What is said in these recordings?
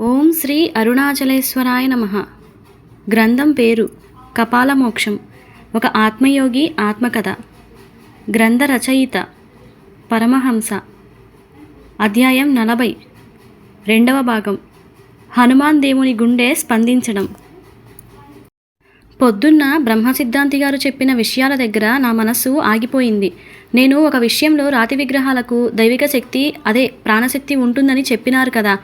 ఓం శ్రీ అరుణాచలేశ్వరాయ నమ. గ్రంథం పేరు కపాలమోక్షం. ఒక ఆత్మయోగి ఆత్మకథ. గ్రంథ రచయిత పరమహంస. అధ్యాయం నలభై. రెండవ భాగం. హనుమాన్ దేవుని గుండె స్పందించడం. పొద్దున్న బ్రహ్మసిద్ధాంతి గారు చెప్పిన విషయాల దగ్గర నా మనస్సు ఆగిపోయింది. నేను ఒక విషయంలో రాతి విగ్రహాలకు దైవిక శక్తి అదే ప్రాణశక్తి ఉంటుందని చెప్పినారు కదా.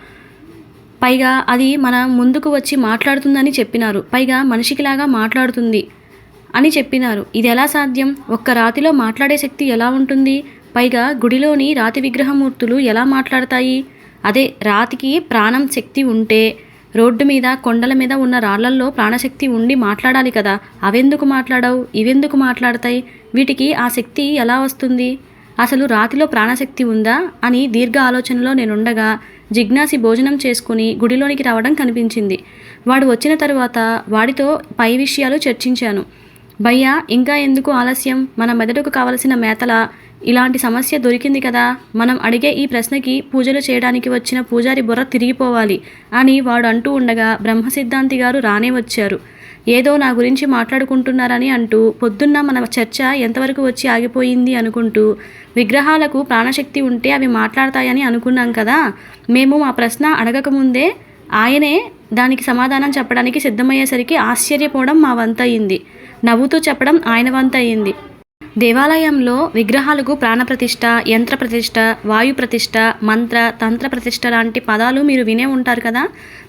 పైగా అది మన ముందుకు వచ్చి మాట్లాడుతుందని చెప్పినారు. పైగా మనిషికిలాగా మాట్లాడుతుంది అని చెప్పినారు. ఇది ఎలా సాధ్యం? ఒక్క రాతిలో మాట్లాడే శక్తి ఎలా ఉంటుంది? పైగా గుడిలోని రాతి విగ్రహమూర్తులు ఎలా మాట్లాడతాయి? అదే రాతికి ప్రాణం శక్తి ఉంటే రోడ్డు మీద కొండల మీద ఉన్న రాళ్ళల్లో ప్రాణశక్తి ఉండి మాట్లాడాలి కదా. అవెందుకు మాట్లాడవు? ఇవెందుకు మాట్లాడతాయి? వీటికి ఆ శక్తి ఎలా వస్తుంది? అసలు రాతిలో ప్రాణశక్తి ఉందా? అని దీర్ఘ ఆలోచనలో నేనుండగా జిజ్ఞాసి భోజనం చేసుకుని గుడిలోనికి రావడం కనిపించింది. వాడు వచ్చిన తరువాత వాడితో పై విషయాలు చర్చించాను. భయ్యా ఇంకా ఎందుకు ఆలస్యం? మన మెదడుకు కావలసిన మేతల ఇలాంటి సమస్య దొరికింది కదా. మనం అడిగే ఈ ప్రశ్నకి పూజలు చేయడానికి వచ్చిన పూజారి బుర్ర తిరిగిపోవాలి అని వాడు అంటూ ఉండగా బ్రహ్మసిద్ధాంతి గారు రానే వచ్చారు. ఏదో నా గురించి మాట్లాడుకుంటున్నారని అంటూ పొద్దున్న మన చర్చ ఎంతవరకు వచ్చి ఆగిపోయింది అనుకుంటూ విగ్రహాలకు ప్రాణశక్తి ఉంటే అవి మాట్లాడతాయని అనుకున్నాం కదా. మేము మా ప్రశ్న అడగకముందే ఆయనే దానికి సమాధానం చెప్పడానికి సిద్ధమయ్యేసరికి ఆశ్చర్యపోవడం మా వంతయింది. నవ్వుతూ చెప్పడం ఆయన వంతయింది. దేవాలయంలో విగ్రహాలకు ప్రాణప్రతిష్ఠ యంత్ర ప్రతిష్ఠ వాయు ప్రతిష్ఠ మంత్ర తంత్ర ప్రతిష్ఠ లాంటి పదాలు మీరు వినే ఉంటారు కదా?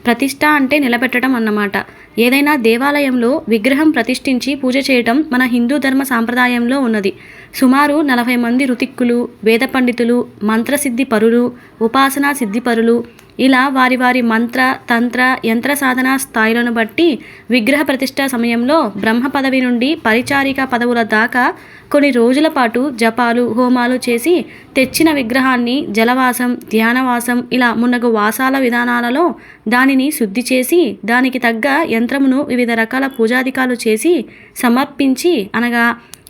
ప్రతిష్ఠ అంటే నిలబెట్టడం అన్నమాట. ఏదైనా దేవాలయంలో విగ్రహం ప్రతిష్ఠించి పూజ చేయటం మన హిందూ ధర్మ సాంప్రదాయంలో ఉన్నది. సుమారు నలభై మంది రుతిక్కులు వేద పండితులు మంత్రసిద్ధి పరులు ఉపాసనా సిద్ధి పరులు ఇలా వారి వారి మంత్ర తంత్ర యంత్ర సాధన స్థాయిలను బట్టి విగ్రహ ప్రతిష్ట సమయంలో బ్రహ్మ పదవి నుండి పరిచారిక పదవుల దాకా కొన్ని రోజుల పాటు జపాలు హోమాలు చేసి తెచ్చిన విగ్రహాన్ని జలవాసం ధ్యానవాసం ఇలా మున్నగు వాసాల విధానాలలో దానిని శుద్ధి చేసి దానికి తగ్గ యంత్రమును వివిధ రకాల పూజాధికాలు చేసి సమర్పించి అనగా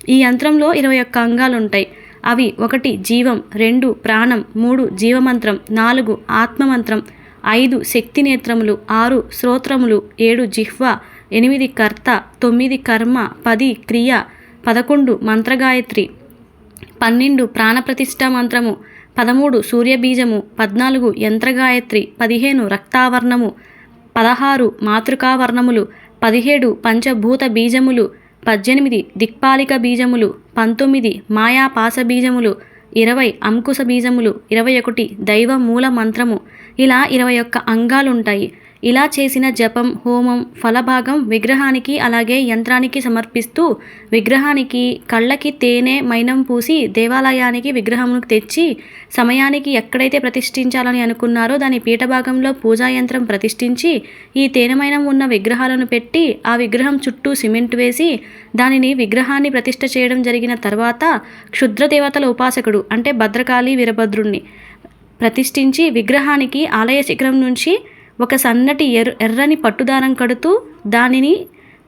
ఈ యంత్రంలో ఇరవై ఒక్క అంగాలు ఉంటాయి అవి ఒకటి జీవం రెండు ప్రాణం మూడు జీవమంత్రం నాలుగు ఆత్మమంత్రం ఐదు శక్తి నేత్రములు ఆరు శ్రోత్రములు ఏడు జిహ్వ ఎనిమిది కర్త తొమ్మిది కర్మ పది క్రియ పదకొండు మంత్రగాయత్రి పన్నెండు ప్రాణప్రతిష్ఠ మంత్రము పదమూడు సూర్యబీజము పద్నాలుగు యంత్రగాయత్రి పదిహేను రక్తావర్ణము పదహారు మాతృకావర్ణములు పదిహేడు పంచభూత బీజములు పద్దెనిమిది దిక్పాలిక బీజములు పంతొమ్మిది మాయాపాస బీజములు ఇరవై అంకుశ బీజములు ఇరవై ఒకటి దైవ మూల మంత్రము ఇలా ఇరవై ఒక్క అంగాలుంటాయి. ఇలా చేసిన జపం హోమం ఫలభాగం విగ్రహానికి అలాగే యంత్రానికి సమర్పిస్తూ విగ్రహానికి కళ్ళకి తేనె మైనం పూసి దేవాలయానికి విగ్రహమును తెచ్చి సమయానికి ఎక్కడైతే ప్రతిష్ఠించాలని అనుకున్నారో దాని పీఠభాగంలో పూజా యంత్రం ప్రతిష్ఠించి ఈ తేనెమైనం ఉన్న విగ్రహాలను పెట్టి ఆ విగ్రహం చుట్టూ సిమెంట్ వేసి దానిని విగ్రహాన్ని ప్రతిష్ఠ చేయడం జరిగిన తర్వాత క్షుద్ర దేవతల ఉపాసకుడు అంటే భద్రకాళి వీరభద్రుణ్ణి ప్రతిష్ఠించి విగ్రహానికి ఆలయ శిఖరం నుంచి ఒక సన్నటి ఎర్ర ఎర్రని పట్టుదారం కడుతూ దానిని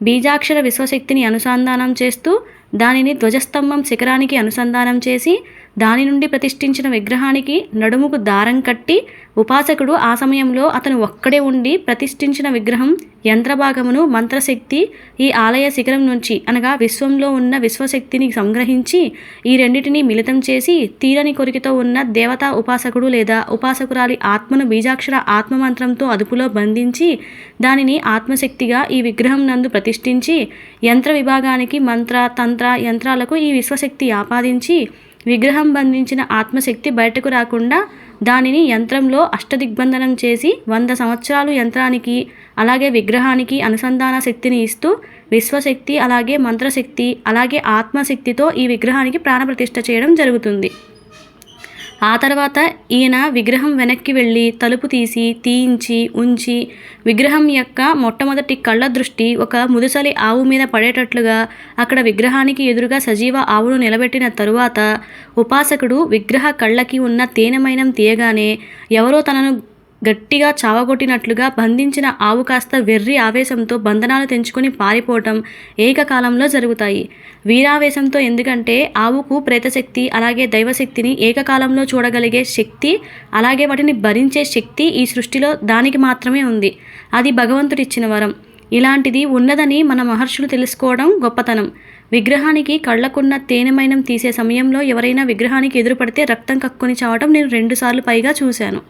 బీజాక్షర విశ్వశక్తిని అనుసంధానం చేస్తూ దానిని ధ్వజస్తంభం శిఖరానికి అనుసంధానం చేసి దాని నుండి ప్రతిష్ఠించిన విగ్రహానికి నడుముకు దారం కట్టి ఉపాసకుడు ఆ సమయంలో అతను ఒక్కడే ఉండి ప్రతిష్ఠించిన విగ్రహం యంత్రభాగమును మంత్రశక్తి ఈ ఆలయ శిఖరం నుంచి అనగా విశ్వంలో ఉన్న విశ్వశక్తిని సంగ్రహించి ఈ రెండింటిని మిళితం చేసి తీరని కొరికితో ఉన్న దేవతా ఉపాసకుడు లేదా ఉపాసకురాలి ఆత్మను బీజాక్షర ఆత్మమంత్రంతో అదుపులో బంధించి దానిని ఆత్మశక్తిగా ఈ విగ్రహం నందు ప్రతిష్ఠించి యంత్ర విభాగానికి మంత్ర తంత్ర యంత్రాలకు ఈ విశ్వశక్తి ఆపాదించి విగ్రహం బంధించిన ఆత్మశక్తి బయటకు రాకుండా దానిని యంత్రంలో అష్టదిగ్బంధనం చేసి వంద సంవత్సరాలు యంత్రానికి అలాగే విగ్రహానికి అనుసంధాన శక్తిని ఇస్తూ విశ్వశక్తి అలాగే మంత్రశక్తి అలాగే ఆత్మశక్తితో ఈ విగ్రహానికి ప్రాణప్రతిష్ఠ చేయడం జరుగుతుంది. ఆ తర్వాత ఈయన విగ్రహం వెనక్కి వెళ్ళి తలుపు తీసి తీయించి ఉంచి విగ్రహం యొక్క మొట్టమొదటి కళ్ళ దృష్టి ఒక ముదుసలి ఆవు మీద పడేటట్లుగా అక్కడ విగ్రహానికి ఎదురుగా సజీవ ఆవును నిలబెట్టిన తరువాత ఉపాసకుడు విగ్రహ కళ్ళకి ఉన్న తేనెమైనం తీయగానే ఎవరో తనను గట్టిగా చావగొట్టినట్లుగా బంధించిన ఆవు కాస్త వెర్రి ఆవేశంతో బంధనాలు తెంచుకొని పారిపోవటం ఏకకాలంలో జరుగుతాయి. వీరావేశంతో ఎందుకంటే ఆవుకు ప్రేతశక్తి అలాగే దైవశక్తిని ఏకకాలంలో చూడగలిగే శక్తి అలాగే వాటిని భరించే శక్తి ఈ సృష్టిలో దానికి మాత్రమే ఉంది. అది భగవంతుడిచ్చిన వరం. ఇలాంటిది ఉన్నదని మన మహర్షులు తెలుసుకోవడం గొప్పతనం. విగ్రహానికి కళ్ళకున్న తేనెమైనం తీసే సమయంలో ఎవరైనా విగ్రహానికి ఎదురుపడితే రక్తం కక్కుని చావటం నేను రెండుసార్లు పైగా చూశాను.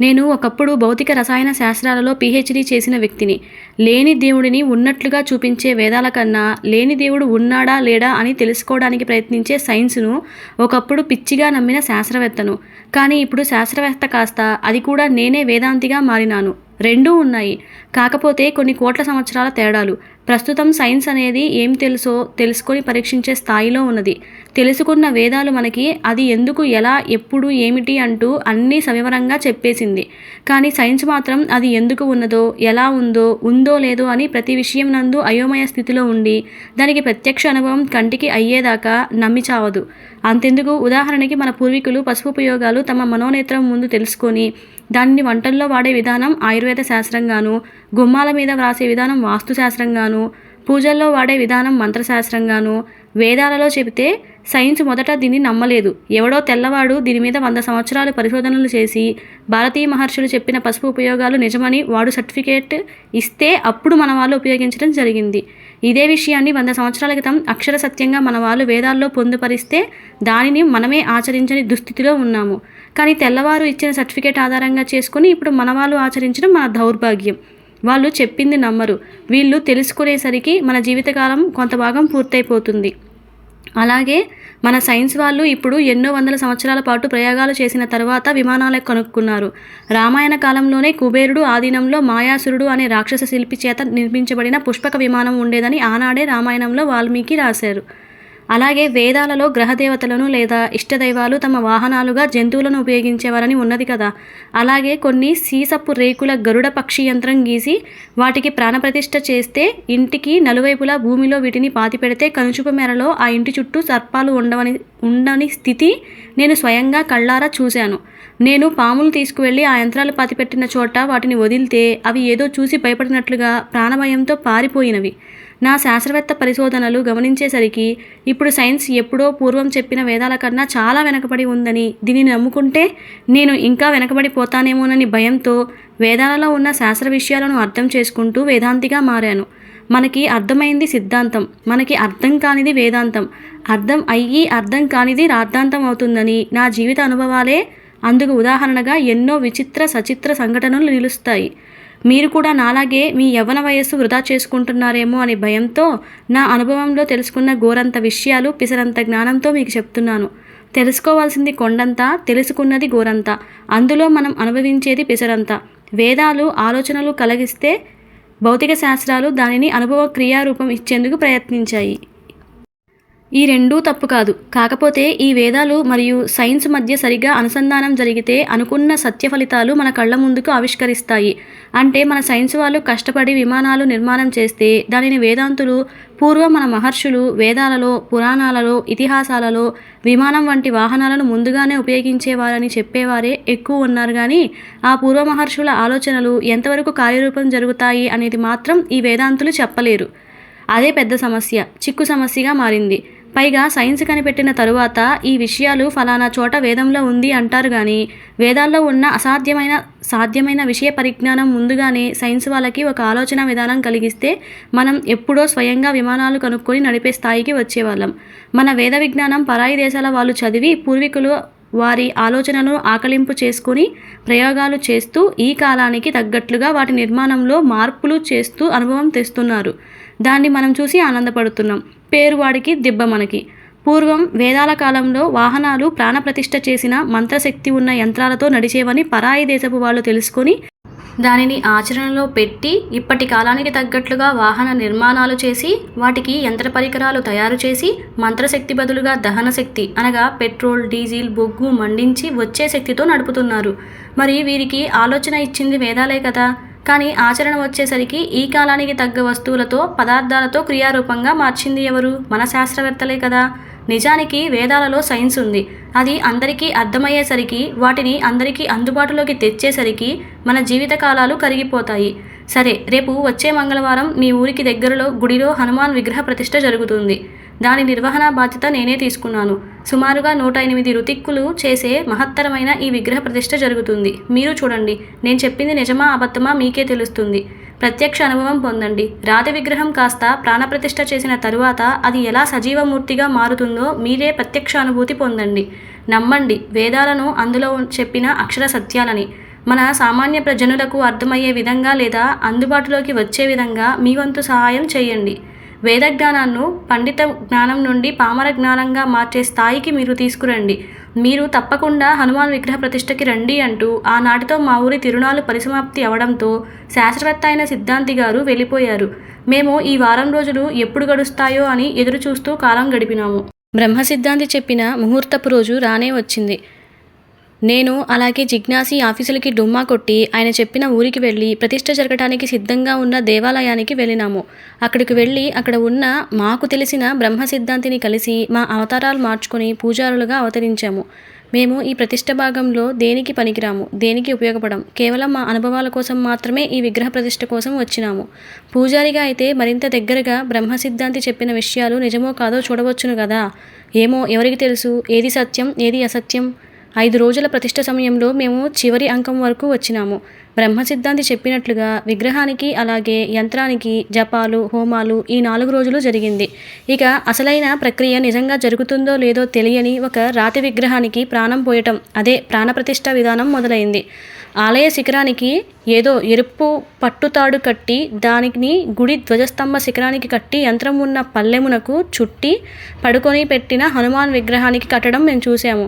నేను ఒకప్పుడు భౌతిక రసాయన శాస్త్రాలలో పిహెచ్డి చేసిన వ్యక్తిని. లేని దేవుడిని ఉన్నట్లుగా చూపించే వేదాల కన్నా లేని దేవుడు ఉన్నాడా లేడా అని తెలుసుకోవడానికి ప్రయత్నించే సైన్స్ను ఒకప్పుడు పిచ్చిగా నమ్మిన శాస్త్రవేత్తను. కానీ ఇప్పుడు శాస్త్రవేత్త కాస్త అది కూడా నేనే వేదాంతిగా మారినాను. రెండూ ఉన్నాయి. కాకపోతే కొన్ని కోట్ల సంవత్సరాల తేడాలు. ప్రస్తుతం సైన్స్ అనేది ఏం తెలుసో తెలుసుకొని పరీక్షించే స్థాయిలో ఉన్నది. తెలుసుకున్న వేదాలు మనకి అది ఎందుకు ఎలా ఎప్పుడు ఏమిటి అంటూ అన్నీ సవివరంగా చెప్పేసింది. కానీ సైన్స్ మాత్రం అది ఎందుకు ఉన్నదో ఎలా ఉందో ఉందో లేదో అని ప్రతి విషయం నందు అయోమయ స్థితిలో ఉండి దానికి ప్రత్యక్ష అనుభవం కంటికి అయ్యేదాకా నమ్మి చావదు. అంతెందుకు? ఉదాహరణకి మన పూర్వీకులు పసుపు ఉపయోగాలు తమ మనోనేత్రం ముందు తెలుసుకొని దాన్ని వంటల్లో వాడే విధానం ఆయుర్వేద శాస్త్రంగాను గుమ్మాల మీద వ్రాసే విధానం వాస్తుశాస్త్రంగాను పూజల్లో వాడే విధానం మంత్రశాస్త్రంగాను వేదాలలో చెబితే సైన్స్ మొదట దీన్ని నమ్మలేదు. ఎవడో తెల్లవాడు దీని మీద వంద సంవత్సరాలు పరిశోధనలు చేసి భారతీయ మహర్షులు చెప్పిన పసుపు ఉపయోగాలు నిజమని వాడు సర్టిఫికేట్ ఇస్తే అప్పుడు మన వాళ్ళు ఉపయోగించడం జరిగింది. ఇదే విషయాన్ని వంద సంవత్సరాల క్రితం అక్షర సత్యంగా మన వాళ్ళు వేదాల్లో పొందుపరిస్తే దానిని మనమే ఆచరించని దుస్థితిలో ఉన్నాము. కానీ తెల్లవారు ఇచ్చిన సర్టిఫికేట్ ఆధారంగా చేసుకుని ఇప్పుడు మన వాళ్ళు ఆచరించడం మన దౌర్భాగ్యం. వాళ్ళు చెప్పింది నమ్మరు. వీళ్ళు తెలుసుకునేసరికి మన జీవితకాలం కొంత భాగం పూర్తయిపోతుంది. అలాగే మన సైన్స్ వాళ్ళు ఇప్పుడు ఎన్నో వందల సంవత్సరాల పాటు ప్రయోగాలు చేసిన తర్వాత విమానాలకు కనుక్కున్నారు. రామాయణ కాలంలోనే కుబేరుడు ఆధీనంలో మాయాసురుడు అనే రాక్షస శిల్పి చేత నిర్మించబడిన పుష్పక విమానం ఉండేదని ఆనాడే రామాయణంలో వాల్మీకి రాశారు. అలాగే వేదాలలో గ్రహదేవతలను లేదా ఇష్టదైవాలు తమ వాహనాలుగా జంతువులను ఉపయోగించేవారని ఉన్నది కదా. అలాగే కొన్ని సీసపు రేకుల గరుడ పక్షి యంత్రం గీసి వాటికి ప్రాణప్రతిష్ఠ చేస్తే ఇంటికి నలువైపులా భూమిలో వీటిని పాతిపెడితే కనుచుపు మేరలో ఆ ఇంటి చుట్టూ సర్పాలు ఉండవని ఉండని స్థితి నేను స్వయంగా కళ్ళారా చూశాను. నేను పాములు తీసుకువెళ్ళి ఆ యంత్రాలు పాతిపెట్టిన చోట వాటిని వదిలితే అవి ఏదో చూసి భయపడినట్లుగా ప్రాణభయంతో పారిపోయినవి. నా శాస్త్రవేత్త పరిశోధనలు గమనించేసరికి ఇప్పుడు సైన్స్ ఎప్పుడో పూర్వం చెప్పిన వేదాల కన్నా చాలా వెనకబడి ఉందని దీనిని నమ్ముకుంటే నేను ఇంకా వెనకబడిపోతానేమోనని భయంతో వేదాలలో ఉన్న శాస్త్ర విషయాలను అర్థం చేసుకుంటూ వేదాంతిగా మారాను. మనకి అర్థమైంది సిద్ధాంతం మనకి అర్థం కానిది వేదాంతం. అర్థం అయ్యి అర్థం కానిది రాద్ధాంతం అవుతుందని నా జీవిత అనుభవాలే అందుకు ఉదాహరణగా ఎన్నో విచిత్ర సచిత్ర సంఘటనలు నిలుస్తాయి. మీరు కూడా నాలాగే మీ యవ్వన వయస్సు వృధా చేసుకుంటున్నారేమో అనే భయంతో నా అనుభవంలో తెలుసుకున్న గోరంత విషయాలు పిసరంత జ్ఞానంతో మీకు చెప్తున్నాను. తెలుసుకోవాల్సింది కొండంత తెలుసుకున్నది గోరంత. అందులో మనం అనుభవించేది పిసరంత. వేదాలు ఆలోచనలు కలిగిస్తే భౌతిక శాస్త్రాలు దానిని అనుభవ క్రియారూపం ఇచ్చేందుకు ప్రయత్నించాయి. ఈ రెండూ తప్పు కాదు. కాకపోతే ఈ వేదాలు మరియు సైన్స్ మధ్య సరిగా అనుసంధానం జరిగితే అనుకున్న సత్య ఫలితాలు మన కళ్ళ ముందుకు ఆవిష్కరిస్తాయి. అంటే మన సైన్స్ వాళ్ళు కష్టపడి విమానాలు నిర్మాణం చేస్తే దానిని వేదాంతులు పూర్వం మన మహర్షులు వేదాలలో పురాణాలలో ఇతిహాసాలలో విమానం వంటి వాహనాలను ముందుగానే ఉపయోగించేవారని చెప్పేవారే ఎక్కువ ఉన్నారు కానీ ఆ పూర్వ మహర్షుల ఆలోచనలు ఎంతవరకు కార్యరూపం జరుగుతాయి అనేది మాత్రం ఈ వేదాంతులు చెప్పలేరు. అదే పెద్ద సమస్య చిక్కు సమస్యగా మారింది. పైగా సైన్స్ కనిపెట్టిన తరువాత ఈ విషయాలు ఫలానా చోట వేదంలో ఉంది అంటారు కానీ వేదాల్లో ఉన్న అసాధ్యమైన సాధ్యమైన విషయ పరిజ్ఞానం ముందుగానే సైన్స్ వాళ్ళకి ఒక ఆలోచన విధానం కలిగిస్తే మనం ఎప్పుడో స్వయంగా విమానాలు కనుక్కొని నడిపే స్థాయికి వచ్చేవాళ్ళం. మన వేద విజ్ఞానం పరాయి దేశాల వాళ్ళు చదివి పూర్వీకులు వారి ఆలోచనను ఆకలింపు చేసుకుని ప్రయోగాలు చేస్తూ ఈ కాలానికి తగ్గట్లుగా వాటి నిర్మాణంలో మార్పులు చేస్తూ అనుభవం తెస్తున్నారు. దాన్ని మనం చూసి ఆనందపడుతున్నాం. పేరు వాడికి దిబ్బ మనకి. పూర్వం వేదాల కాలంలో వాహనాలు ప్రాణప్రతిష్ఠ చేసిన మంత్రశక్తి ఉన్న యంత్రాలతో నడిచేవని పరాయి దేశపు వాళ్ళు తెలుసుకొని దానిని ఆచరణలో పెట్టి ఇప్పటి కాలానికి తగ్గట్లుగా వాహన నిర్మాణాలు చేసి వాటికి యంత్ర పరికరాలు తయారు చేసి మంత్రశక్తి బదులుగా దహన శక్తి అనగా పెట్రోల్ డీజిల్ బొగ్గు మండించి వచ్చే శక్తితో నడుపుతున్నారు. మరి వీరికి ఆలోచన ఇచ్చింది వేదాలే కదా. కానీ ఆచరణ వచ్చేసరికి ఈ కాలానికి తగ్గ వస్తువులతో పదార్థాలతో క్రియారూపంగా మార్చింది ఎవరు? మన శాస్త్రవేత్తలే కదా. నిజానికి వేదాలలో సైన్స్ ఉంది. అది అందరికీ అర్థమయ్యేసరికి వాటిని అందరికీ అందుబాటులోకి తెచ్చేసరికి మన జీవితకాలాలు కరిగిపోతాయి. సరే రేపు వచ్చే మంగళవారం మీ ఊరికి దగ్గరలో గుడిలో హనుమాన్ విగ్రహ ప్రతిష్ట జరుగుతుంది. దాని నిర్వహణ బాధ్యత నేనే తీసుకున్నాను. సుమారుగా నూట ఎనిమిది రుతిక్కులు చేసే మహత్తరమైన ఈ విగ్రహ ప్రతిష్ఠ జరుగుతుంది. మీరు చూడండి. నేను చెప్పింది నిజమా అబద్ధమా మీకే తెలుస్తుంది. ప్రత్యక్ష అనుభవం పొందండి. రాతి విగ్రహం కాస్త ప్రాణప్రతిష్ఠ చేసిన తరువాత అది ఎలా సజీవమూర్తిగా మారుతుందో మీరే ప్రత్యక్ష అనుభూతి పొందండి. నమ్మండి వేదాలను అందులో చెప్పిన అక్షర సత్యాలని. మన సామాన్య ప్రజనులకు అర్థమయ్యే విధంగా లేదా అందుబాటులోకి వచ్చే విధంగా మీ వంతు సహాయం చేయండి. వేద జ్ఞానాన్ని పండిత జ్ఞానం నుండి పామర జ్ఞానంగా మార్చే స్థాయికి మీరు తీసుకురండి. మీరు తప్పకుండా హనుమాన్ విగ్రహ ప్రతిష్టకి రండి అంటూ ఆనాటితో మా ఊరి తిరుణాలు పరిసమాప్తి అవడంతో శాస్త్రవేత్త అయిన సిద్ధాంతి గారు వెళ్ళిపోయారు. మేము ఈ వారం రోజులు ఎప్పుడు గడుస్తాయో అని ఎదురు చూస్తూ కాలం గడిపినాము. బ్రహ్మ సిద్ధాంతి చెప్పిన ముహూర్తపు రోజు రానే వచ్చింది. నేను అలాగే జిజ్ఞాసి ఆఫీసులకి డుమ్మా కొట్టి ఆయన చెప్పిన ఊరికి వెళ్ళి ప్రతిష్ట జరగటానికి సిద్ధంగా ఉన్న దేవాలయానికి వెళ్ళినాము. అక్కడికి వెళ్ళి అక్కడ ఉన్న మాకు తెలిసిన బ్రహ్మ సిద్ధాంతిని కలిసి మా అవతారాలు మార్చుకొని పూజారులుగా అవతరించాము. మేము ఈ ప్రతిష్ట భాగంలో దేనికి పనికిరాము దేనికి ఉపయోగపడం కేవలం మా అనుభవాల కోసం మాత్రమే ఈ విగ్రహ ప్రతిష్ట కోసం వచ్చినాము. పూజారిగా అయితే మరింత దగ్గరగా బ్రహ్మ సిద్ధాంతి చెప్పిన విషయాలు నిజమో కాదో చూడవచ్చును కదా ఏమో ఎవరికి తెలుసు? ఏది సత్యం? ఏది అసత్యం? ఐదు రోజుల ప్రతిష్ట సమయంలో మేము చివరి అంకం వరకు వచ్చినాము. బ్రహ్మ సిద్ధాంతి చెప్పినట్లుగా విగ్రహానికి అలాగే యంత్రానికి జపాలు హోమాలు ఈ నాలుగు రోజులు జరిగింది. ఇక అసలైన ప్రక్రియ నిజంగా జరుగుతుందో లేదో తెలియని ఒక రాతి విగ్రహానికి ప్రాణం పోయటం అదే ప్రాణప్రతిష్ఠ విధానం మొదలైంది. ఆలయ శిఖరానికి ఏదో ఎరుపు పట్టుతాడు కట్టి దానిని గుడి ధ్వజస్తంభ శిఖరానికి కట్టి యంత్రం ఉన్న పల్లెమునకు చుట్టి పడుకొని పెట్టిన హనుమాన్ విగ్రహానికి కట్టడం మేము చూసాము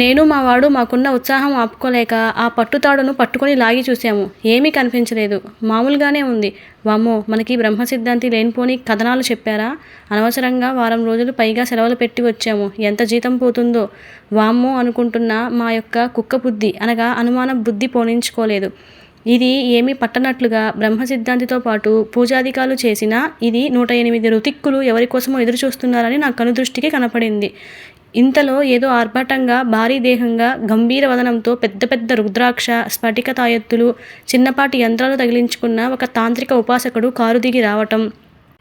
నేను మా వాడు మాకున్న ఉత్సాహం ఆపుకోలేక ఆ పట్టుతాడును పట్టుకొని లాగి చూసాము ఏమీ కనిపించలేదు. మామూలుగానే ఉంది. వామ్మో మనకి బ్రహ్మ సిద్ధాంతి లేనిపోని కథనాలు చెప్పారా? అనవసరంగా వారం రోజులు పైగా సెలవులు పెట్టి వచ్చాము. ఎంత జీతం పోతుందో. వామ్మో అనుకుంటున్న మా యొక్క కుక్క బుద్ధి అనగా అనుమాన బుద్ధి పోనించుకోలేదు. ఇది ఏమీ పట్టనట్లుగా బ్రహ్మ సిద్ధాంతితో పాటు పూజాధికారులు చేసిన ఇది నూట ఎనిమిది రుతిక్కులు ఎవరి కోసమో ఎదురు చూస్తున్నారని నా కనుదృష్టికి కనపడింది. ఇంతలో ఏదో ఆర్భాటంగా భారీ దేహంగా గంభీర వదనంతో పెద్ద పెద్ద రుద్రాక్ష స్ఫటిక తాయెత్తులు చిన్నపాటి యంత్రాలు తగిలించుకున్న ఒక తాంత్రిక ఉపాసకుడు కారు దిగి రావటం.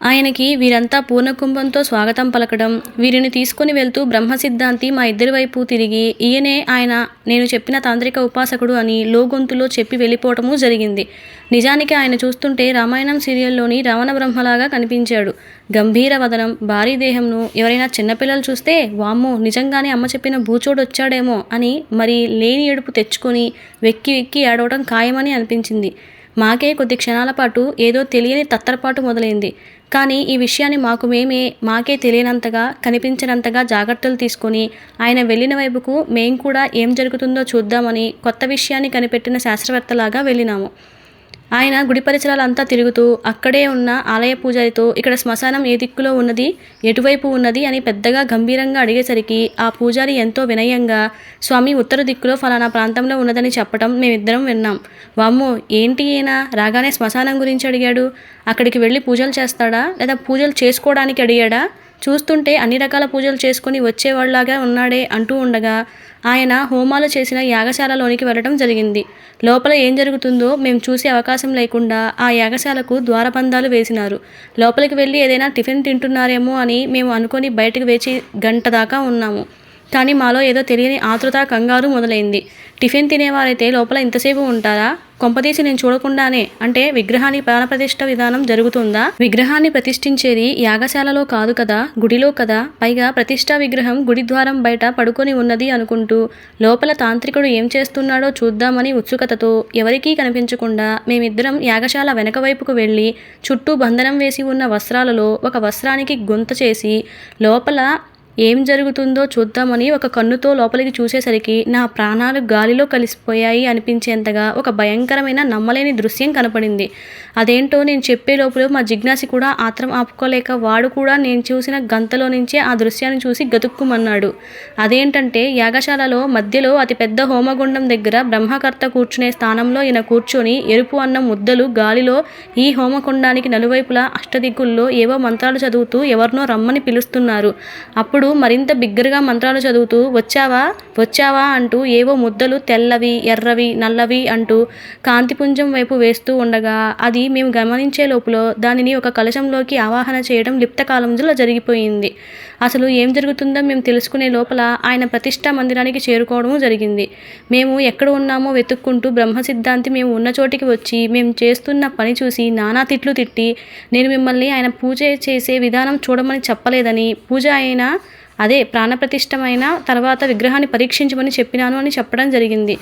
ఆయనకి వీరంతా పూర్ణకుంభంతో స్వాగతం పలకడం వీరిని తీసుకుని వెళ్తూ బ్రహ్మ సిద్ధాంతి మా ఇద్దరి వైపు తిరిగి ఈయనే ఆయన నేను చెప్పిన తాంత్రిక ఉపాసకుడు అని లోగొంతులో చెప్పి వెళ్ళిపోవటము జరిగింది. నిజానికి ఆయన చూస్తుంటే రామాయణం సీరియల్లోని రావణ బ్రహ్మలాగా కనిపించాడు. గంభీర వదనం భారీ దేహంను ఎవరైనా చిన్నపిల్లలు చూస్తే వామ్మో నిజంగానే అమ్మ చెప్పిన భూచోడు వచ్చాడేమో అని మరి లేని ఏడుపు తెచ్చుకొని వెక్కి వెక్కి ఏడవటం ఖాయమని అనిపించింది. మాకే కొద్ది క్షణాల పాటు ఏదో తెలియని తత్తరపాటు మొదలైంది. కానీ ఈ విషయాన్ని మాకు మేమే మాకే తెలియనంతగా కనిపించినంతగా జాగ్రత్తలు తీసుకొని ఆయన వెళ్ళిన వైపుకు మేం కూడా ఏం జరుగుతుందో చూద్దామని కొత్త విషయాన్ని కనిపెట్టిన శాస్త్రవేత్తలాగా వెళ్ళినాము. ఆయన గుడి పరిసరాలంతా తిరుగుతూ అక్కడే ఉన్న ఆలయ పూజారితో ఇక్కడ శ్మశానం ఏ దిక్కులో ఉన్నది ఎటువైపు ఉన్నది అని పెద్దగా గంభీరంగా అడిగేసరికి ఆ పూజారి ఎంతో వినయంగా స్వామి ఉత్తర దిక్కులో ఫలానా ప్రాంతంలో ఉన్నదని చెప్పడం మేమిద్దరం విన్నాం. వామ్మో ఏంటి ఈయన? రాగానే శ్మశానం గురించి అడిగాడు. అక్కడికి వెళ్ళి పూజలు చేస్తాడా? లేదా పూజలు చేసుకోవడానికి అడిగాడా? చూస్తుంటే అన్ని రకాల పూజలు చేసుకుని వచ్చేవాళ్ళలాగా ఉన్నాడే అంటూ ఉండగా ఆయన హోమాలు చేసిన యాగశాలలోనికి వెళ్ళడం జరిగింది. లోపల ఏం జరుగుతుందో మేము చూసే అవకాశం లేకుండా ఆ యాగశాలకు ద్వారబంధాలు వేసినారు. లోపలికి వెళ్ళి ఏదైనా టిఫిన్ తింటున్నారేమో అని మేము అనుకొని బయటకు వేచి గంట దాకా ఉన్నాము. కానీ మాలో ఏదో తెలియని ఆతృత కంగారు మొదలైంది. టిఫిన్ తినేవారైతే లోపల ఇంతసేపు ఉంటారా? కొంపదీసి నేను చూడకుండానే. అంటే విగ్రహాన్ని ప్రాణప్రతిష్ఠ విధానం జరుగుతుందా? విగ్రహాన్ని ప్రతిష్ఠించేది యాగశాలలో కాదు కదా? గుడిలో కదా? పైగా ప్రతిష్ఠా విగ్రహం గుడి ద్వారం బయట పడుకొని ఉన్నది అనుకుంటూ లోపల తాంత్రికుడు ఏం చేస్తున్నాడో చూద్దామని ఉత్సుకతతో ఎవరికీ కనిపించకుండా మేమిద్దరం యాగశాల వెనక వైపుకు వెళ్ళి చుట్టూ బంధనం వేసి ఉన్న వస్త్రాలలో ఒక వస్త్రానికి గొంత చేసి లోపల ఏం జరుగుతుందో చూద్దామని ఒక కన్నుతో లోపలికి చూసేసరికి నా ప్రాణాలు గాలిలో కలిసిపోయాయి అనిపించేంతగా ఒక భయంకరమైన నమ్మలేని దృశ్యం కనపడింది. అదేంటో నేను చెప్పే లోపల మా జిజ్ఞాసి కూడా ఆత్రం ఆపుకోలేక వాడు కూడా నేను చూసిన గంతలో నుంచే ఆ దృశ్యాన్ని చూసి గతుక్కుమన్నాడు. అదేంటంటే యాగశాలలో మధ్యలో అతిపెద్ద హోమగుండం దగ్గర బ్రహ్మకర్త కూర్చునే స్థానంలో ఈయన కూర్చొని ఎరుపు అన్న ముద్దలు గాలిలో ఈ హోమకుండానికి నలువైపులా అష్టదిక్కుల్లో ఏవో మంత్రాలు చదువుతూ ఎవరినో రమ్మని పిలుస్తున్నారు. అప్పుడు అప్పుడు మరింత బిగ్గరగా మంత్రాలు చదువుతూ వచ్చావా? వచ్చావా? అంటూ ఏవో ముద్దలు తెల్లవి ఎర్రవి నల్లవి అంటూ కాంతిపుంజం వైపు వేస్తూ ఉండగా అది మేము గమనించే లోపల దానిని ఒక కలశంలోకి ఆవాహన చేయడం లిప్త కాలంలో జరిగిపోయింది. అసలు ఏం జరుగుతుందో మేము తెలుసుకునే లోపల ఆయన ప్రతిష్టా మందిరానికి చేరుకోవడం జరిగింది. మేము ఎక్కడ ఉన్నామో వెతుక్కుంటూ బ్రహ్మ సిద్ధాంతి మేము ఉన్న చోటికి వచ్చి మేము చేస్తున్న పని చూసి నానా తిట్లు తిట్టి నేను మిమ్మల్ని ఆయన పూజ చేసే విధానం చూడమని చెప్పలేదని పూజ అయినా అదే ప్రాణప్రతిష్టమైన తర్వాత విగ్రహాన్ని పరీక్షించమని చెప్పినాను అని చెప్పడం జరిగింది.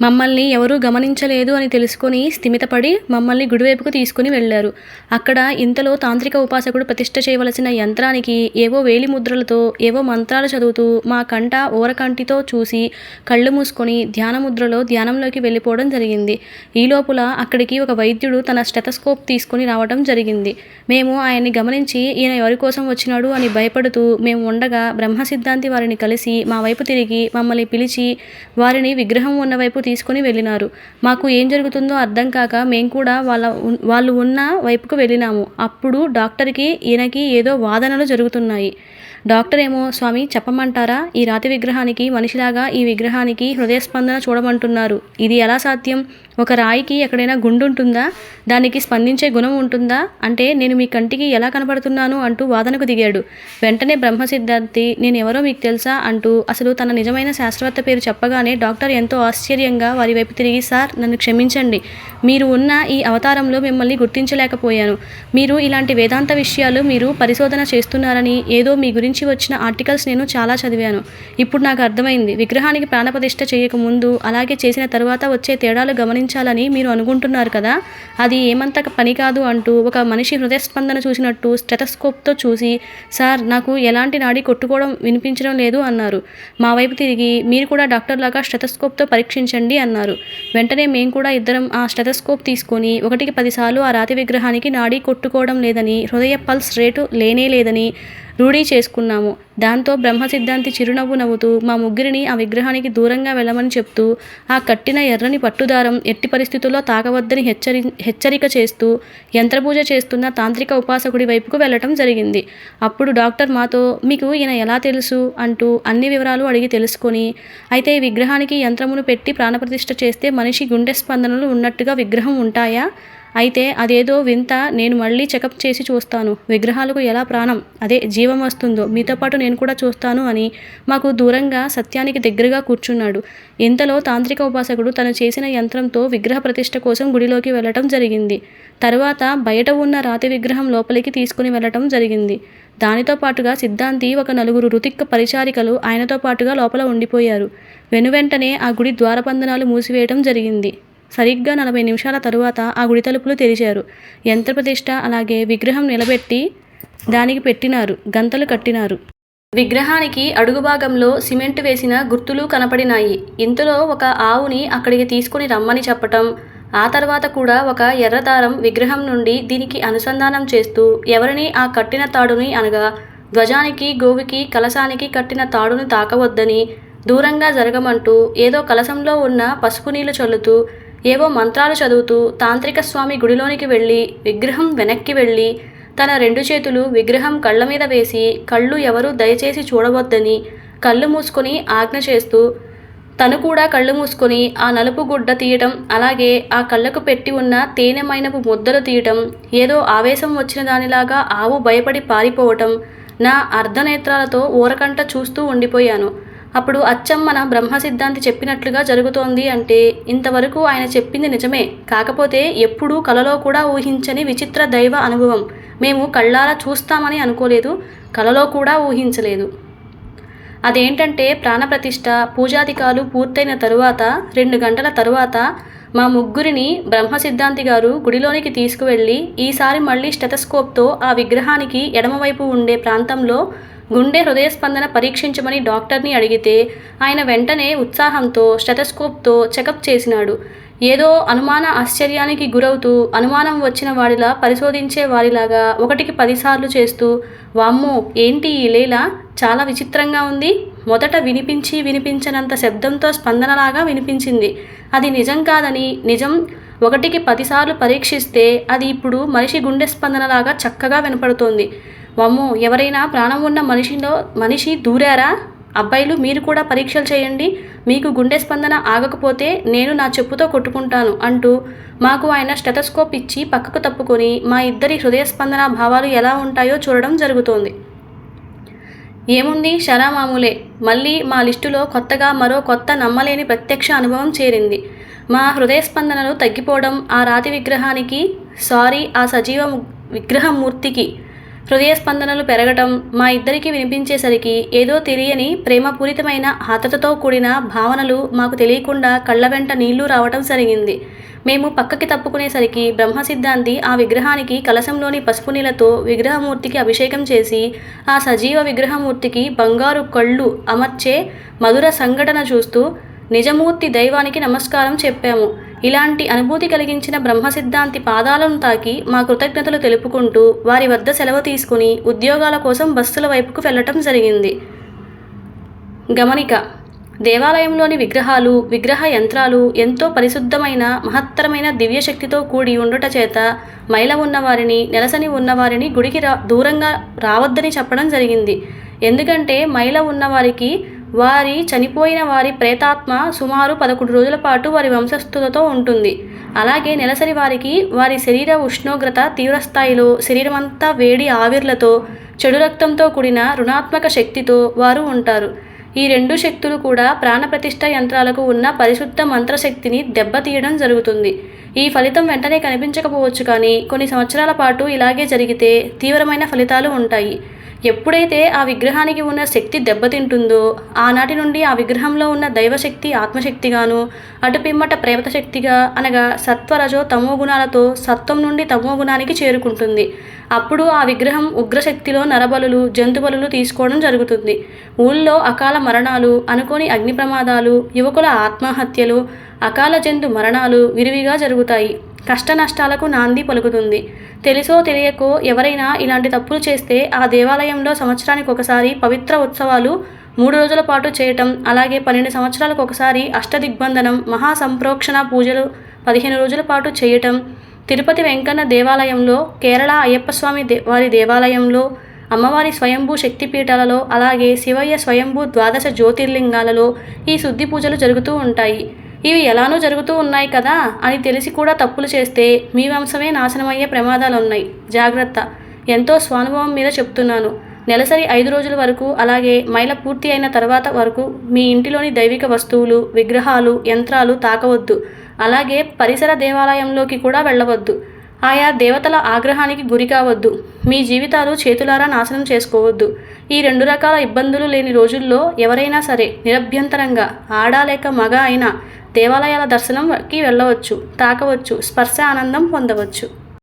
మమ్మల్ని ఎవరూ గమనించలేదు అని తెలుసుకొని స్థిమితపడి మమ్మల్ని గుడివైపుకు తీసుకుని వెళ్ళారు. అక్కడ ఇంతలో తాంత్రిక ఉపాసకుడు ప్రతిష్ట చేయవలసిన యంత్రానికి ఏవో వేలి ముద్రలతో ఏవో మంత్రాలు చదువుతూ మా కంట ఓరకంటితో చూసి కళ్ళు మూసుకొని ధ్యానముద్రలో ధ్యానంలోకి వెళ్ళిపోవడం జరిగింది. ఈ లోపల అక్కడికి ఒక వైద్యుడు తన స్టెతస్కోప్ తీసుకుని రావడం జరిగింది. మేము ఆయన్ని గమనించి ఈయన ఎవరి కోసం వచ్చినాడు? అని భయపడుతూ మేము ఉండగా బ్రహ్మ సిద్ధాంతి వారిని కలిసి మా వైపు తిరిగి మమ్మల్ని పిలిచి వారిని విగ్రహం ఉన్న వైపు తీసుకుని వెళ్ళినారు. మాకు ఏం జరుగుతుందో అర్థం కాక మేము కూడా వాళ్ళ వాళ్ళు ఉన్న వైపుకు వెళ్ళినాము. అప్పుడు డాక్టర్కి ఈయనకి ఏదో వాదనలు జరుగుతున్నాయి. డాక్టర్ ఏమో స్వామి చెప్పమంటారా? ఈ రాతి విగ్రహానికి మనిషిలాగా ఈ విగ్రహానికి హృదయ స్పందన చూడమంటున్నారు. ఇది ఎలా సాధ్యం? ఒక రాయికి ఎక్కడైనా గుండు ఉంటుందా దానికి స్పందించే గుణం ఉంటుందా? అంటే నేను మీ కంటికి ఎలా కనబడుతున్నాను? అంటూ వాదనకు దిగాడు. వెంటనే బ్రహ్మ సిద్ధాంతి నేను ఎవరో మీకు తెలుసా? అంటూ అసలు తన నిజమైన శాస్త్రవేత్త పేరు చెప్పగానే డాక్టర్ ఎంతో ఆశ్చర్యంగా వారి వైపు తిరిగి సార్ నన్ను క్షమించండి. మీరు ఉన్న ఈ అవతారంలో మిమ్మల్ని గుర్తించలేకపోయాను. మీరు ఇలాంటి వేదాంత విషయాలు మీరు పరిశోధన చేస్తున్నారని ఏదో మీ గురించి వచ్చిన ఆర్టికల్స్ నేను చాలా చదివాను. ఇప్పుడు నాకు అర్థమైంది. విగ్రహానికి ప్రాణప్రతిష్ఠ చేయకముందు అలాగే చేసిన తర్వాత వచ్చే తేడాలు గమనించాలని మీరు అనుకుంటున్నారు కదా? అది ఏమంత పని కాదు అంటూ ఒక మనిషి హృదయస్పందన చూసినట్టు స్టెటస్కోప్తో చూసి సార్ నాకు ఎలాంటి నాడి కొట్టుకోవడం వినిపించడం లేదు అన్నారు. మా వైపు తిరిగి మీరు కూడా డాక్టర్ లాగా స్టెటస్కోప్తో పరీక్షించండి అన్నారు. వెంటనే మేము కూడా ఇద్దరం ఆ స్టెటస్కోప్ తీసుకొని ఒకటికి పదిసార్లు ఆ రాతి విగ్రహానికి నాడీ కొట్టుకోవడం లేదని హృదయ పల్స్ రేటు లేనే లేదని రూఢీ చేసుకున్నాము. దాంతో బ్రహ్మ సిద్ధాంతి చిరునవ్వు నవ్వుతూ మా ముగ్గురిని ఆ విగ్రహానికి దూరంగా వెళ్ళమని చెప్తూ ఆ కట్టిన ఎర్రని పట్టుదారం ఎట్టి పరిస్థితుల్లో తాగవద్దని హెచ్చరి హెచ్చరిక చేస్తూ యంత్రపూజ చేస్తున్న తాంత్రిక ఉపాసకుడి వైపుకు వెళ్ళటం జరిగింది. అప్పుడు డాక్టర్ మాతో మీకు ఈయన ఎలా తెలుసు? అంటూ అన్ని వివరాలు అడిగి తెలుసుకొని అయితే ఈ విగ్రహానికి యంత్రమును పెట్టి ప్రాణప్రతిష్ఠ చేస్తే మనిషి గుండె స్పందనలు ఉన్నట్టుగా విగ్రహం ఉంటాయా? అయితే అదేదో వింత నేను మళ్ళీ చెకప్ చేసి చూస్తాను. విగ్రహాలకు ఎలా ప్రాణం? అదే జీవం వస్తుందో మీతో పాటు నేను కూడా చూస్తాను అని మాకు దూరంగా సత్యానికి దగ్గరగా కూర్చున్నాడు. ఇంతలో తాంత్రిక ఉపాసకుడు తను చేసిన యంత్రంతో విగ్రహ ప్రతిష్ట కోసం గుడిలోకి వెళ్ళటం జరిగింది. తర్వాత బయట ఉన్న రాతి విగ్రహం లోపలికి తీసుకుని వెళ్ళటం జరిగింది. దానితో పాటుగా సిద్ధాంతి ఒక నలుగురు రుతిక్క పరిచారికలు ఆయనతో పాటుగా లోపల ఉండిపోయారు. వెనువెంటనే ఆ గుడి ద్వారబంధనాలు మూసివేయటం జరిగింది. సరిగ్గా నలభై నిమిషాల తరువాత ఆ గుడి తలుపులు తెరిచారు. యంత్రప్రతిష్ఠ అలాగే విగ్రహం నిలబెట్టి దానికి పెట్టినారు. గంతలు కట్టినారు. విగ్రహానికి అడుగు భాగంలో సిమెంట్ వేసిన గుర్తులు కనపడినాయి. ఇంతలో ఒక ఆవుని అక్కడికి తీసుకుని రమ్మని చెప్పటం ఆ తర్వాత కూడా ఒక ఎర్రదారం విగ్రహం నుండి దీనికి అనుసంధానం చేస్తూ ఎవరిని ఆ కట్టిన తాడుని అనగా ధ్వజానికి గోవికి కలశానికి కట్టిన తాడుని తాకవద్దని దూరంగా జరగమంటూ ఏదో కలశంలో ఉన్న పసుపు నీళ్ళు చల్లుతూ ఏవో మంత్రాలు చదువుతూ తాంత్రిక స్వామి గుడిలోనికి వెళ్ళి విగ్రహం వెనక్కి వెళ్ళి తన రెండు చేతులు విగ్రహం కళ్ళ మీద వేసి కళ్ళు ఎవరూ దయచేసి చూడవద్దని కళ్ళు మూసుకొని ఆజ్ఞ చేస్తూ తను కూడా కళ్ళు మూసుకొని ఆ నలుపు గుడ్డ తీయటం అలాగే ఆ కళ్ళకు పెట్టి ఉన్న తేనెమైనపు ముద్దలు తీయటం ఏదో ఆవేశం వచ్చిన దానిలాగా ఆవు భయపడి పారిపోవటం నా అర్ధనేత్రాలతో ఊరకంట చూస్తూ ఉండిపోయాను. అప్పుడు అచ్చం మన బ్రహ్మ సిద్ధాంతి చెప్పినట్లుగా జరుగుతోంది అంటే ఇంతవరకు ఆయన చెప్పింది నిజమే. కాకపోతే ఎప్పుడూ కలలో కూడా ఊహించని విచిత్ర దైవ అనుభవం. మేము కళ్ళారా చూస్తామని అనుకోలేదు కలలో కూడా ఊహించలేదు. అదేంటంటే ప్రాణప్రతిష్ఠ పూజాధికాలు పూర్తయిన తరువాత రెండు గంటల తరువాత మా ముగ్గురిని బ్రహ్మ సిద్ధాంతి గారు గుడిలోనికి తీసుకువెళ్ళి ఈసారి మళ్ళీ స్టెతస్కోప్తో ఆ విగ్రహానికి ఎడమవైపు ఉండే ప్రాంతంలో గుండె హృదయ స్పందన పరీక్షించమని డాక్టర్ని అడిగితే ఆయన వెంటనే ఉత్సాహంతో స్టెటస్కోప్తో చెకప్ చేసినాడు. ఏదో అనుమాన ఆశ్చర్యానికి గురవుతూ అనుమానం వచ్చిన వాడిలా పరిశోధించే వారిలాగా ఒకటికి పదిసార్లు చేస్తూ వామ్మో ఏంటి ఈ లీల? చాలా విచిత్రంగా ఉంది. మొదట వినిపించి వినిపించనంత శబ్దంతో స్పందనలాగా వినిపించింది. అది నిజం కాదని నిజం ఒకటికి పదిసార్లు పరీక్షిస్తే అది ఇప్పుడు మనిషి గుండె స్పందనలాగా చక్కగా వినపడుతోంది. వమ్మో ఎవరైనా ప్రాణం ఉన్న మనిషిలో మనిషి దూరారా? అబ్బాయిలు మీరు కూడా పరీక్షలు చేయండి. మీకు గుండె స్పందన ఆగకపోతే నేను నా చెప్పుతో కొట్టుకుంటాను అంటూ మాకు ఆయన స్టెటస్కోప్ ఇచ్చి పక్కకు తప్పుకొని మా ఇద్దరి హృదయ స్పందన భావాలు ఎలా ఉంటాయో చూడడం జరుగుతోంది. ఏముంది? షరా మామూలే మళ్ళీ మా లిస్టులో కొత్తగా మరో కొత్త నమ్మలేని ప్రత్యక్ష అనుభవం చేరింది. మా హృదయ స్పందనలు తగ్గిపోవడం ఆ రాతి విగ్రహానికి సారీ ఆ సజీవ విగ్రహమూర్తికి హృదయ స్పందనలు పెరగటం మా ఇద్దరికి వినిపించేసరికి ఏదో తెలియని ప్రేమపూరితమైన హతతతో కూడిన భావనలు మాకు తెలియకుండా కళ్ళ వెంట నీళ్ళు రావటం జరిగింది. మేము పక్కకి తప్పుకునేసరికి బ్రహ్మ సిద్ధాంతి ఆ విగ్రహానికి కలశంలోని పసుపు నీళ్ళతో విగ్రహమూర్తికి అభిషేకం చేసి ఆ సజీవ విగ్రహమూర్తికి బంగారు కళ్ళు అమర్చే మధుర సంఘటన చూస్తూ నిజమూర్తి దైవానికి నమస్కారం చెప్పాము. ఇలాంటి అనుభూతి కలిగించిన బ్రహ్మ సిద్ధాంతి పాదాలను తాకి మా కృతజ్ఞతలు తెలుపుకుంటూ వారి వద్ద సెలవు తీసుకుని ఉద్యోగాల కోసం బస్సుల వైపుకు వెళ్ళటం జరిగింది. గమనిక దేవాలయంలోని విగ్రహాలు విగ్రహ యంత్రాలు ఎంతో పరిశుద్ధమైన మహత్తరమైన దివ్యశక్తితో కూడి ఉండుట చేత మైల ఉన్నవారిని నెలసని ఉన్నవారిని గుడికి రా దూరంగా రావద్దని చెప్పడం జరిగింది. ఎందుకంటే మైల ఉన్నవారికి వారి చనిపోయిన వారి ప్రేతాత్మ సుమారు పదకొండు రోజుల పాటు వారి వంశస్థులతో ఉంటుంది. అలాగే నెలసరి వారికి వారి శరీర ఉష్ణోగ్రత తీవ్రస్థాయిలో శరీరమంతా వేడి ఆవిర్లతో చెడు రక్తంతో కూడిన రుణాత్మక శక్తితో వారు ఉంటారు. ఈ రెండు శక్తులు కూడా ప్రాణప్రతిష్ఠ యంత్రాలకు ఉన్న పరిశుద్ధ మంత్రశక్తిని దెబ్బతీయడం జరుగుతుంది. ఈ ఫలితం వెంటనే కనిపించకపోవచ్చు కానీ కొన్ని సంవత్సరాల పాటు ఇలాగే జరిగితే తీవ్రమైన ఫలితాలు ఉంటాయి. ఎప్పుడైతే ఆ విగ్రహానికి ఉన్న శక్తి దెబ్బతింటుందో ఆనాటి నుండి ఆ విగ్రహంలో ఉన్న దైవశక్తి ఆత్మశక్తిగాను అటు పిమ్మట ప్రేమత శక్తిగా అనగా సత్వరజో తమో గుణాలతో సత్వం నుండి తమో గుణానికి చేరుకుంటుంది. అప్పుడు ఆ విగ్రహం ఉగ్రశక్తిలో నరబలులు జంతుబలులు తీసుకోవడం జరుగుతుంది. ఊళ్ళో అకాల మరణాలు అనుకోని అగ్ని ప్రమాదాలు యువకుల ఆత్మహత్యలు అకాల జంతు మరణాలు విరివిగా జరుగుతాయి. కష్ట నష్టాలకు నాంది పలుకుతుంది. తెలుసో తెలియకో ఎవరైనా ఇలాంటి తప్పులు చేస్తే ఆ దేవాలయంలో సంవత్సరానికి ఒకసారి పవిత్ర ఉత్సవాలు మూడు రోజుల పాటు చేయటం అలాగే పన్నెండు సంవత్సరాలకు ఒకసారి అష్టదిగ్బంధనం మహాసంప్రోక్షణ పూజలు పదిహేను రోజుల పాటు చేయటం తిరుపతి వెంకన్న దేవాలయంలో కేరళ అయ్యప్ప స్వామి దే వారి దేవాలయంలో అమ్మవారి స్వయంభూ శక్తిపీఠాలలో అలాగే శివయ్య స్వయంభూ ద్వాదశ జ్యోతిర్లింగాలలో ఈ శుద్ధి పూజలు జరుగుతూ ఉంటాయి. ఇవి ఎలానో జరుగుతూ ఉన్నాయి కదా అని తెలిసి కూడా తప్పులు చేస్తే మీ వంశమే నాశనమయ్యే ప్రమాదాలు ఉన్నాయి జాగ్రత్త. ఎంతో స్వానుభవం మీద చెప్తున్నాను. నెలసరి ఐదు రోజుల వరకు అలాగే మైల పూర్తి అయిన తర్వాత వరకు మీ ఇంటిలోని దైవిక వస్తువులు విగ్రహాలు యంత్రాలు తాకవద్దు. అలాగే పరిసర దేవాలయంలోకి కూడా వెళ్ళవద్దు. ఆయా దేవతల ఆగ్రహానికి గురి కావద్దు. మీ జీవితాలు చేతులారా నాశనం చేసుకోవద్దు. ఈ రెండు రకాల ఇబ్బందులు లేని రోజుల్లో ఎవరైనా సరే నిరభ్యంతరంగా ఆడా లేక మగ అయినా దేవాలయాల దర్శనంకి వెళ్ళవచ్చు తాకవచ్చు స్పర్శ ఆనందం పొందవచ్చు.